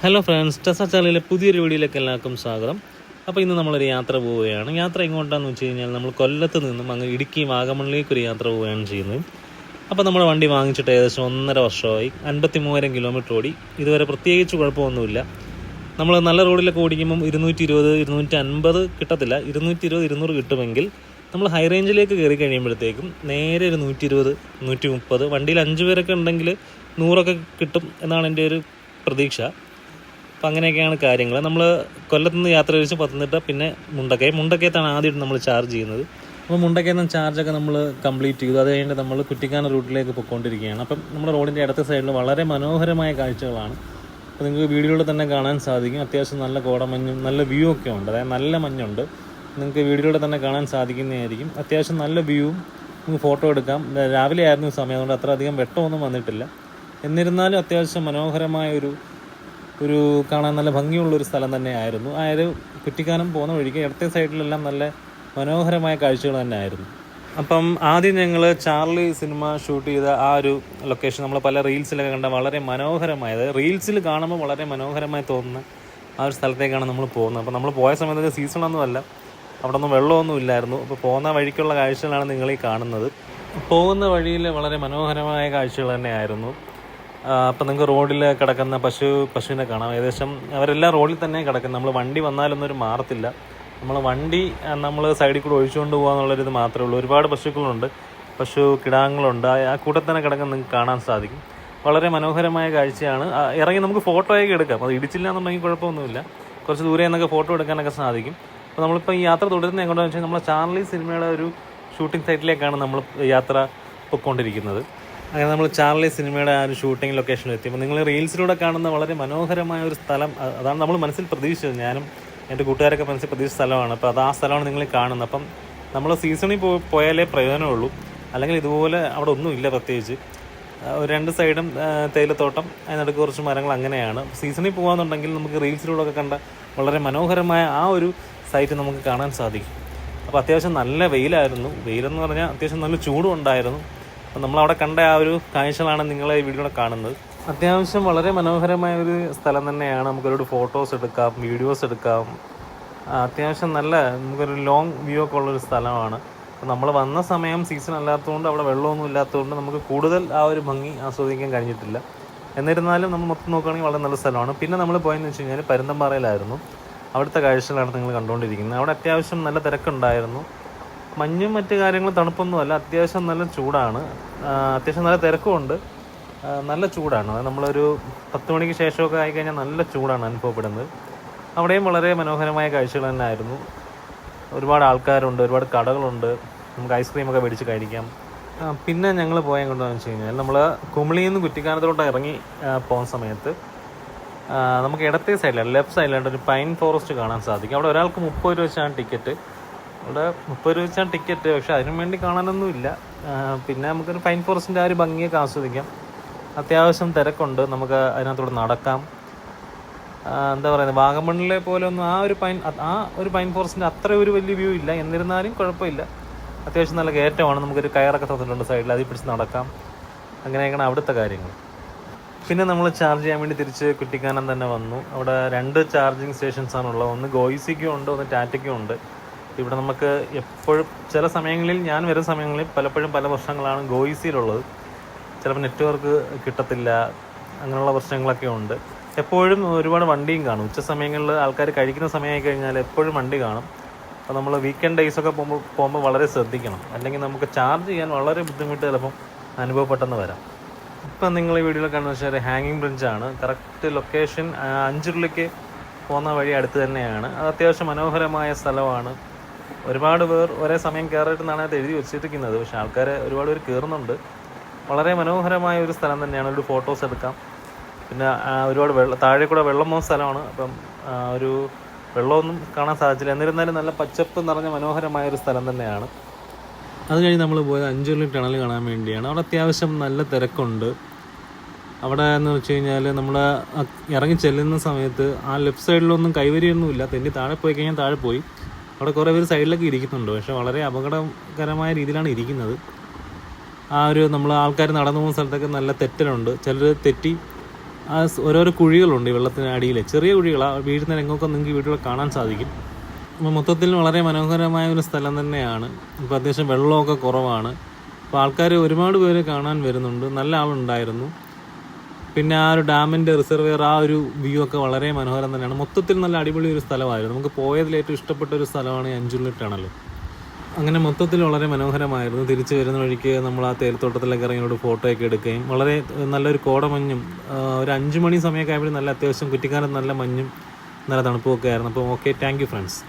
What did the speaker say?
Hello friends ടെസ ചാനലിലെ പുതിയൊരു വീഡിയോയിലേക്ക് എല്ലാവർക്കും സ്വാഗതം. അപ്പോൾ ഇന്ന് നമ്മളൊരു യാത്ര പോവുകയാണ്. യാത്ര എങ്ങോട്ടാണെന്ന് വെച്ച് കഴിഞ്ഞാൽ നമ്മൾ കൊല്ലത്ത് നിന്നും അങ്ങ് ഇടുക്കി വാഗമണ്ണിലേക്ക് ഒരു യാത്ര പോവുകയാണ് ചെയ്യുന്നത്. അപ്പോൾ നമ്മുടെ വണ്ടി വാങ്ങിച്ചിട്ട് ഏകദേശം ഒന്നര വർഷമായി അൻപത്തി മൂവായിരം കിലോമീറ്റർ ഓടി. ഇതുവരെ പ്രത്യേകിച്ച് കുഴപ്പമൊന്നുമില്ല. നമ്മൾ നല്ല റോഡിലൊക്കെ ഓടിക്കുമ്പം ഇരുന്നൂറ്റി ഇരുപത് ഇരുന്നൂറ്റി അൻപത് കിട്ടത്തില്ല. ഇരുന്നൂറ്റി ഇരുപത് ഇരുന്നൂറ് കിട്ടുമെങ്കിൽ നമ്മൾ ഹൈ റേഞ്ചിലേക്ക് കയറി കഴിയുമ്പോഴത്തേക്കും നേരെ ഒരു നൂറ്റി ഇരുപത് നൂറ്റി മുപ്പത് വണ്ടിയിൽ അഞ്ച് പേരൊക്കെ ഉണ്ടെങ്കിൽ നൂറൊക്കെ കിട്ടും എന്നാണ് എന്റെ ഒരു പ്രതീക്ഷ. അപ്പം അങ്ങനെയൊക്കെയാണ് കാര്യങ്ങൾ നമ്മൾ കൊല്ലത്തുനിന്ന് യാത്ര കഴിച്ച് പത്തനംതിട്ട പിന്നെ മുണ്ടക്കയം മുണ്ടക്കയത്താണ് ആദ്യമായിട്ട് നമ്മൾ ചാർജ് ചെയ്യുന്നത്. അപ്പോൾ മുണ്ടക്കയം ചാർജൊക്കെ നമ്മൾ കംപ്ലീറ്റ് ചെയ്തു. അത് കഴിഞ്ഞിട്ട് നമ്മൾ കുറ്റിക്കാന റൂട്ടിലേക്ക് പൊയ്ക്കൊണ്ടിരിക്കുകയാണ്. അപ്പം നമ്മുടെ റോഡിന്റെ ഇടത്തെ സൈഡിൽ വളരെ മനോഹരമായ കാഴ്ചകളാണ്. അപ്പോൾ നിങ്ങൾക്ക് വീഡിയോയിൽ തന്നെ കാണാൻ സാധിക്കും. അത്യാവശ്യം നല്ല കോടമഞ്ഞും നല്ല വ്യൂ ഒക്കെ ഉണ്ട്. അതായത് നല്ല മഞ്ഞുണ്ട്. നിങ്ങൾക്ക് വീഡിയോയിൽ തന്നെ കാണാൻ സാധിക്കുന്നതായിരിക്കും. അത്യാവശ്യം നല്ല വ്യൂവും നമുക്ക് ഫോട്ടോ എടുക്കാം. രാവിലെ ആയിരുന്നു സമയം. അതുകൊണ്ട് അത്ര അധികം വെട്ടമൊന്നും വന്നിട്ടില്ല. എന്നിരുന്നാലും അത്യാവശ്യം മനോഹരമായ ഒരു ഒരു കാണാൻ നല്ല ഭംഗിയുള്ള ഒരു സ്ഥലം തന്നെയായിരുന്നു. അതായത് കുറ്റിക്കാനം പോകുന്ന വഴിക്ക് ഇടത്തെ സൈഡിലെല്ലാം നല്ല മനോഹരമായ കാഴ്ചകൾ തന്നെ ആയിരുന്നു അപ്പം ആദ്യം ഞങ്ങൾ ചാർലി സിനിമ ഷൂട്ട് ചെയ്ത ആ ഒരു ലൊക്കേഷൻ നമ്മൾ പല റീൽസിലൊക്കെ കണ്ട വളരെ മനോഹരമായത് റീൽസിൽ കാണുമ്പോൾ വളരെ മനോഹരമായി തോന്നുന്ന ആ ഒരു സ്ഥലത്തേക്കാണ് നമ്മൾ പോകുന്നത്. അപ്പോൾ നമ്മൾ പോയ സമയത്ത് സീസണൊന്നുമല്ല അവിടെ ഒന്നും വെള്ളമൊന്നും ഇല്ലായിരുന്നു. അപ്പോൾ പോകുന്ന വഴിക്കുള്ള കാഴ്ചകളാണ് നിങ്ങൾ ഈ കാണുന്നത്. പോകുന്ന വഴിയിൽ വളരെ മനോഹരമായ കാഴ്ചകൾ തന്നെയായിരുന്നു. അപ്പം നിങ്ങൾക്ക് റോഡിൽ കിടക്കുന്ന പശു പശുവിനെ കാണാം. ഏകദേശം അവരെല്ലാം റോഡിൽ തന്നെ കിടക്കുന്നത് നമ്മൾ വണ്ടി വന്നാലൊന്നും ഒരു മാറത്തില്ല. നമ്മൾ വണ്ടി നമ്മൾ സൈഡിൽ കൂടെ ഒഴിച്ചുകൊണ്ട് പോകാന്നുള്ളൊരിത് മാത്രമേ ഉള്ളൂ. ഒരുപാട് പശുക്കളുണ്ട്. പശു കിടാങ്ങളുണ്ട്. ആ- ആ കൂട്ടത്തിൽ തന്നെ കിടക്കാൻ നിങ്ങൾക്ക് കാണാൻ സാധിക്കും. വളരെ മനോഹരമായ കാഴ്ചയാണ്. ഇറങ്ങി നമുക്ക് ഫോട്ടോയൊക്കെ എടുക്കാം. അത് ഇടിച്ചില്ല എന്നുണ്ടെങ്കിൽ കുഴപ്പമൊന്നുമില്ല. കുറച്ച് ദൂരെ നിന്നൊക്കെ ഫോട്ടോ എടുക്കാനൊക്കെ സാധിക്കും. അപ്പോൾ നമ്മളിപ്പോൾ ഈ യാത്ര തുടരുന്നത് എങ്ങോട്ടാണെന്ന് വെച്ചാൽ നമ്മൾ ചാർലി സിനിമയുടെ ഒരു ഷൂട്ടിംഗ് സൈറ്റിലേക്കാണ് നമ്മൾ യാത്ര പൊയ്ക്കൊണ്ടിരിക്കുന്നത് അങ്ങനെ നമ്മൾ ചാർലി സിനിമയുടെ ആ ഒരു ഷൂട്ടിംഗ് ലൊക്കേഷനിൽ എത്തി. അപ്പോൾ നിങ്ങൾ റീൽസിലൂടെ കാണുന്ന വളരെ മനോഹരമായ ഒരു സ്ഥലം അതാണ് നമ്മൾ മനസ്സിൽ പ്രതീക്ഷിച്ചത്. ഞാനും എന്റെ കൂട്ടുകാരൊക്കെ മനസ്സിൽ പ്രതീക്ഷിച്ച സ്ഥലമാണ്. അപ്പോൾ അത് ആ സ്ഥലമാണ് നിങ്ങൾ കാണുന്നത്. അപ്പം നമ്മൾ സീസണിൽ പോ പോയാലേ പ്രയോജനമുള്ളൂ അല്ലെങ്കിൽ ഇതുപോലെ അവിടെ ഒന്നുമില്ല പ്രത്യേകിച്ച്. ഒരു രണ്ട് സൈഡും തേയിലത്തോട്ടം അതിനടുക്ക് കുറച്ച് മരങ്ങൾ അങ്ങനെയാണ്. സീസണിൽ പോകാമെന്നുണ്ടെങ്കിൽ നമുക്ക് റീൽസിലൂടെ ഒക്കെ കണ്ട വളരെ മനോഹരമായ ആ ഒരു സൈറ്റ് നമുക്ക് കാണാൻ സാധിക്കും. അപ്പോൾ അത്യാവശ്യം നല്ല വെയിലായിരുന്നു. വെയിലെന്ന് പറഞ്ഞാൽ അത്യാവശ്യം നല്ല ചൂടും ഉണ്ടായിരുന്നു. അപ്പോൾ നമ്മളവിടെ കണ്ട ആ ഒരു കാഴ്ചകളാണ് നിങ്ങൾ ഈ വീഡിയോ കാണുന്നത്. അത്യാവശ്യം വളരെ മനോഹരമായ ഒരു സ്ഥലം തന്നെയാണ്. നമുക്കൊരു ഫോട്ടോസ് എടുക്കാം വീഡിയോസ് എടുക്കാം. അത്യാവശ്യം നല്ല നമുക്കൊരു ലോങ് വ്യൂ ഒക്കെ ഉള്ളൊരു സ്ഥലമാണ്. അപ്പം നമ്മൾ വന്ന സമയം സീസൺ അല്ലാത്തതുകൊണ്ട് അവിടെ വെള്ളമൊന്നും ഇല്ലാത്തതുകൊണ്ട് നമുക്ക് കൂടുതൽ ആ ഒരു ഭംഗി ആസ്വദിക്കാൻ കഴിഞ്ഞിട്ടില്ല. എന്നിരുന്നാലും നമ്മൾ മൊത്തം നോക്കുകയാണെങ്കിൽ വളരെ നല്ല സ്ഥലമാണ്. പിന്നെ നമ്മൾ പോയെന്ന് വെച്ച് കഴിഞ്ഞാൽ പരുന്തമ്പാറയിലായിരുന്നു അവിടുത്തെ കാഴ്ചകളാണ് നിങ്ങൾ കണ്ടുകൊണ്ടിരിക്കുന്നത്. അവിടെ അത്യാവശ്യം നല്ല തിരക്കുണ്ടായിരുന്നു. മഞ്ഞും മറ്റു കാര്യങ്ങളും തണുപ്പൊന്നുമല്ല അത്യാവശ്യം നല്ല ചൂടാണ്. അത്യാവശ്യം നല്ല തിരക്കുമുണ്ട്. നല്ല ചൂടാണ്. അത് നമ്മളൊരു പത്ത് മണിക്ക് ശേഷമൊക്കെ ആയിക്കഴിഞ്ഞാൽ നല്ല ചൂടാണ് അനുഭവപ്പെടുന്നത്. അവിടെയും വളരെ മനോഹരമായ കാഴ്ചകൾ തന്നെ ആയിരുന്നു ഒരുപാട് ആൾക്കാരുണ്ട് ഒരുപാട് കടകളുണ്ട്. നമുക്ക് ഐസ്ക്രീമൊക്കെ മേടിച്ച് കഴിക്കാം. പിന്നെ ഞങ്ങൾ പോയ എങ്ങോട്ടാണെന്ന് വെച്ച് കഴിഞ്ഞാൽ നമ്മൾ കുമിളിയിൽ നിന്ന് കുറ്റിക്കാനത്തോട്ട് ഇറങ്ങി പോകുന്ന സമയത്ത് നമുക്ക് ഇടത്തെ സൈഡിലാണ് ലെഫ്റ്റ് സൈഡിലായിട്ട് ഒരു പൈൻ ഫോറസ്റ്റ് കാണാൻ സാധിക്കും. അവിടെ ഒരാൾക്ക് മുപ്പത് രൂപ വെച്ചാണ് ടിക്കറ്റ് അവിടെ മുപ്പത് രൂപ വെച്ചാണ് ടിക്കറ്റ് പക്ഷെ അതിനു വേണ്ടി കാണാനൊന്നുമില്ല പിന്നെ നമുക്കൊരു ഫൈൻ ഫോറസ്റ്റിന്റെ ആ ഒരു ഭംഗിയൊക്കെ ആസ്വദിക്കാം. അത്യാവശ്യം തിരക്കുണ്ട്. നമുക്ക് അതിനകത്തൂടെ നടക്കാം. എന്താ പറയുന്നത് വാഗമണ്ണിലെ പോലെ ഒന്നും ആ ഒരു പൈൻ ആ ഒരു പൈൻ ഫോറസ്റ്റിന്റെ അത്ര ഒരു വലിയ വ്യൂ ഇല്ല. എന്നിരുന്നാലും കുഴപ്പമില്ല. അത്യാവശ്യം നല്ല കയറ്റമാണ് നമുക്കൊരു കയറൊക്കെ തന്നിട്ടുണ്ട് സൈഡിൽ അതിൽ പിടിച്ച് നടക്കാം. അങ്ങനെയൊക്കെയാണ് അവിടുത്തെ കാര്യങ്ങൾ. പിന്നെ നമ്മൾ ചാർജ് ചെയ്യാൻ വേണ്ടി തിരിച്ച് കുട്ടിക്കാനം തന്നെ വന്നു. അവിടെ രണ്ട് ചാർജിങ് സ്റ്റേഷൻസാണുള്ളത് ഒന്ന് ഗോയിസിക്കും ഉണ്ട് ഒന്ന് ടാറ്റയ്ക്കും ഉണ്ട്. ഇവിടെ നമുക്ക് എപ്പോഴും ചില സമയങ്ങളിൽ ഞാൻ വരുന്ന സമയങ്ങളിൽ പലപ്പോഴും പല പ്രശ്നങ്ങളാണ് ഗോയിസിയിലുള്ളത് ചിലപ്പോൾ നെറ്റ്വർക്ക് കിട്ടത്തില്ല അങ്ങനെയുള്ള പ്രശ്നങ്ങളൊക്കെ ഉണ്ട്. എപ്പോഴും ഒരുപാട് വണ്ടിയും കാണും. ഉച്ച സമയങ്ങളിൽ ആൾക്കാർ കഴിക്കുന്ന സമയമായി കഴിഞ്ഞാൽ എപ്പോഴും വണ്ടി കാണും. അപ്പോൾ നമ്മൾ വീക്കെൻഡ് ഡേയ്സൊക്കെ പോകുമ്പോൾ പോകുമ്പോൾ വളരെ ശ്രദ്ധിക്കണം. അല്ലെങ്കിൽ നമുക്ക് ചാർജ് ചെയ്യാൻ വളരെ ബുദ്ധിമുട്ട് ചിലപ്പം അനുഭവപ്പെട്ടെന്ന് വരാം. ഇപ്പം നിങ്ങൾ ഈ വീഡിയോയിൽ കാണുന്ന വെച്ചാൽ ഹാങ്ങിങ് ബ്രിഡ്ജാണ് കറക്റ്റ് ലൊക്കേഷൻ അഞ്ചുരുളിക്ക് പോകുന്ന വഴി അടുത്ത് തന്നെയാണ്. അത് അത്യാവശ്യം മനോഹരമായ സ്ഥലമാണ്. ഒരുപാട് പേർ ഒരേ സമയം കയറിയിട്ടെന്നാണ് അത് എഴുതി വെച്ചിരിക്കുന്നത്. പക്ഷേ ആൾക്കാർ ഒരുപാട് പേര് കയറുന്നുണ്ട് വളരെ മനോഹരമായ ഒരു സ്ഥലം തന്നെയാണ്. ഒരു ഫോട്ടോസ് എടുക്കാം. പിന്നെ ഒരുപാട് വെള്ളം താഴെ കൂടെ വെള്ളം പോകുന്ന സ്ഥലമാണ്. അപ്പം ഒരു വെള്ളമൊന്നും കാണാൻ സാധിച്ചില്ല. എന്നിരുന്നാലും നല്ല പച്ചപ്പ് നിറഞ്ഞ മനോഹരമായ ഒരു സ്ഥലം തന്നെയാണ്. അത് കഴിഞ്ഞ് നമ്മൾ പോയത് അഞ്ചുള്ളി ടണൽ കാണാൻ വേണ്ടിയാണ്. അവിടെ അത്യാവശ്യം നല്ല തിരക്കുണ്ട്. അവിടെ എന്ന് വെച്ച് കഴിഞ്ഞാൽ നമ്മൾ ഇറങ്ങി ചെല്ലുന്ന സമയത്ത് ആ ലെഫ്റ്റ് സൈഡിലൊന്നും കൈവരിയൊന്നുമില്ല. തെന്നി താഴെ പോയി കഴിഞ്ഞാൽ താഴെ പോയി. അവിടെ കുറേ പേര് സൈഡിലൊക്കെ ഇരിക്കുന്നുണ്ട്. പക്ഷെ വളരെ അപകടകരമായ രീതിയിലാണ് ഇരിക്കുന്നത്. ആ ഒരു നമ്മൾ ആൾക്കാർ നടന്നു പോകുന്ന സ്ഥലത്തൊക്കെ നല്ല തെറ്റലുണ്ട്. ചിലർ തെറ്റി ആ ഓരോരോ കുഴികളുണ്ട് ഈ വെള്ളത്തിന് അടിയിൽ ചെറിയ കുഴികളാണ് വീഴുന്ന രംഗമൊക്കെ നിങ്ങൾക്ക് വീട്ടിൽ കാണാൻ സാധിക്കും. അപ്പോൾ മൊത്തത്തിൽ വളരെ മനോഹരമായ ഒരു സ്ഥലം തന്നെയാണ്. ഇപ്പോൾ അത്യാവശ്യം വെള്ളമൊക്കെ കുറവാണ്. അപ്പോൾ ആൾക്കാർ ഒരുപാട് പേര് കാണാൻ വരുന്നുണ്ട്. നല്ല ആളുണ്ടായിരുന്നു. പിന്നെ ആ ഒരു ഡാമിന്റെ റിസർവെയർ ആ ഒരു വ്യൂ ഒക്കെ വളരെ മനോഹരം തന്നെയാണ്. മൊത്തത്തിൽ നല്ല അടിപൊളി ഒരു സ്ഥലമായിരുന്നു. നമുക്ക് പോയതിൽ ഏറ്റവും ഇഷ്ടപ്പെട്ട ഒരു സ്ഥലമാണ് അഞ്ചുള്ളിട്ടാണല്ലോ അങ്ങനെ മൊത്തത്തിൽ വളരെ മനോഹരമായിരുന്നു. തിരിച്ചു വരുന്ന വഴിക്ക് നമ്മൾ ആ തേയിലത്തോട്ടത്തിലൊക്കെ ഇറങ്ങിയോട് ഫോട്ടോ ഒക്കെ എടുക്കുകയും വളരെ നല്ലൊരു കോടമഞ്ഞും ഒരു അഞ്ച് മണി സമയമൊക്കെ ആയപ്പോഴും നല്ല അത്യാവശ്യം കുറ്റിക്കാലത്ത് നല്ല മഞ്ഞും നല്ല തണുപ്പും ഒക്കെ ആയിരുന്നു. അപ്പോൾ ഓക്കെ താങ്ക് ഫ്രണ്ട്സ്